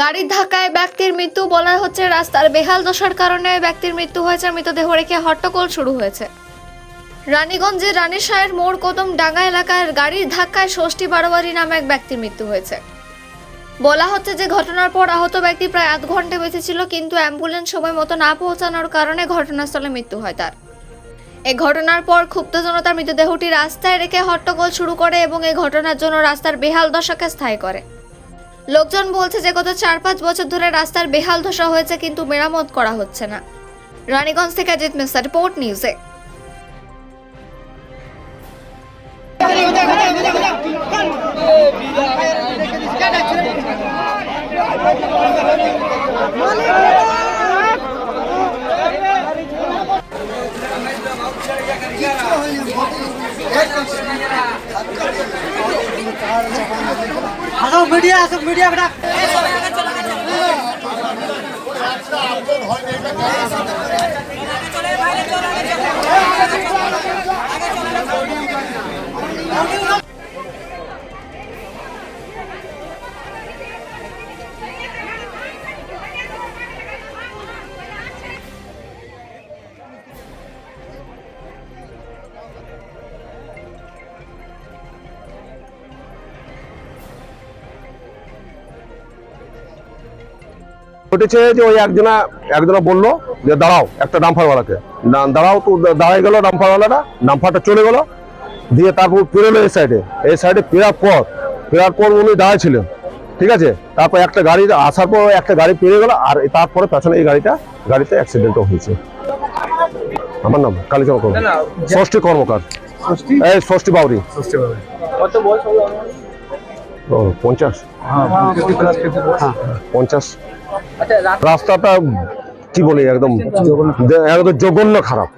গাড়ির ধাক্কায় ব্যক্তির মৃত্যু বলা হচ্ছে রাস্তার বেহাল দশার কারণে ব্যক্তির মৃত্যু হয়েছে, মৃতদেহ রেখে হট্টগোল শুরু হয়েছে। রানীগঞ্জের রানীশাহের মোড় কদম ডাঙ্গা এলাকার গাড়ির ধাক্কায় ষষ্ঠী বারোয়ারি নামে এক ব্যক্তির মৃত্যু হয়েছে। বলা হচ্ছে যে ঘটনার পর আহত ব্যক্তি প্রায় আধ ঘণ্টা বেঁচে ছিল, কিন্তু অ্যাম্বুলেন্স সময় মতো না পৌঁছানোর কারণে ঘটনাস্থলে মৃত্যু হয় তার। এই ঘটনার পর ক্ষুব্ধ জনতা মৃতদেহটি রাস্তায় রেখে হট্টগোল শুরু করে এবং এই ঘটনার জন্য রাস্তার বেহাল দশাকে স্থায়ী করে। লোকজন বলছে যে, গত চার পাঁচ বছর ধরে রাস্তার বেহাল দশা হয়েছে কিন্তু মেরামত করা হচ্ছে না। রানীগঞ্জ থেকে অজিত মিশ্রা, রিপোর্ট নিউজে। আসো মিডিয়া আসো মিডিয়া বেটা। ঘটেছে যে ওই একজনা একজনা বলল যে দাঁড়াও একটা ডাম্পারওয়ালাকে না- দাঁড়াও তো দাঁড়াই গেল ডাম্পারওয়ালাটা ডাম্পারটা চলে গেল। দিয়ে তারপর পেরোলো এই সাইডে এই সাইডে ফেরার পর ফেরার পর উনি দাঁড়াইছিলেন ঠিক আছে? তারপর একটা গাড়ি আসার পর একটা গাড়ি পেরিয়ে গেল আর তারপরে পেছনে এই গাড়িটা গাড়িতে অ্যাক্সিডেন্টও হয়েছে। আমার নাম কালীচন্দ্র কর্মকার ষষ্ঠী কর্মকার। এই ষষ্ঠী বাউরি। কত বয়স হলো? ও, পঞ্চাশ। পঞ্চাশ। রাস্তাটা কি বলি একদম একদম জঘন্য খারাপ।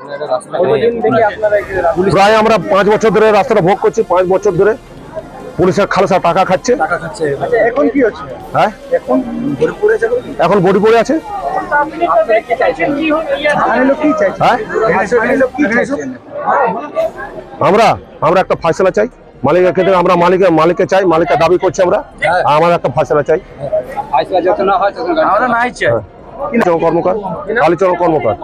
প্রায় আমরা পাঁচ বছর ধরে রাস্তাটা ভোগ করছি পাঁচ বছর ধরে। পুলিশের খালসা টাকা খাচ্ছে। টাকা খাচ্ছে। আচ্ছা এখন কি হচ্ছে? হ্যাঁ? এখন বডি পড়ে আছে। আপনারা কি চাইছেন? স্থানীয় লোক কি চাইছেন হ্যাঁ? আমরা আমরা একটা ফাইসলা চাই। মালিকের ক্ষেত্রে আমরা মালিকের মালিককে চাই মালিকের দাবি করছি আমরা। আমার একটা ফয়সলা চাই। যত না হয় কালীচরণ কর্মকার? কালীচরণ কর্মকার।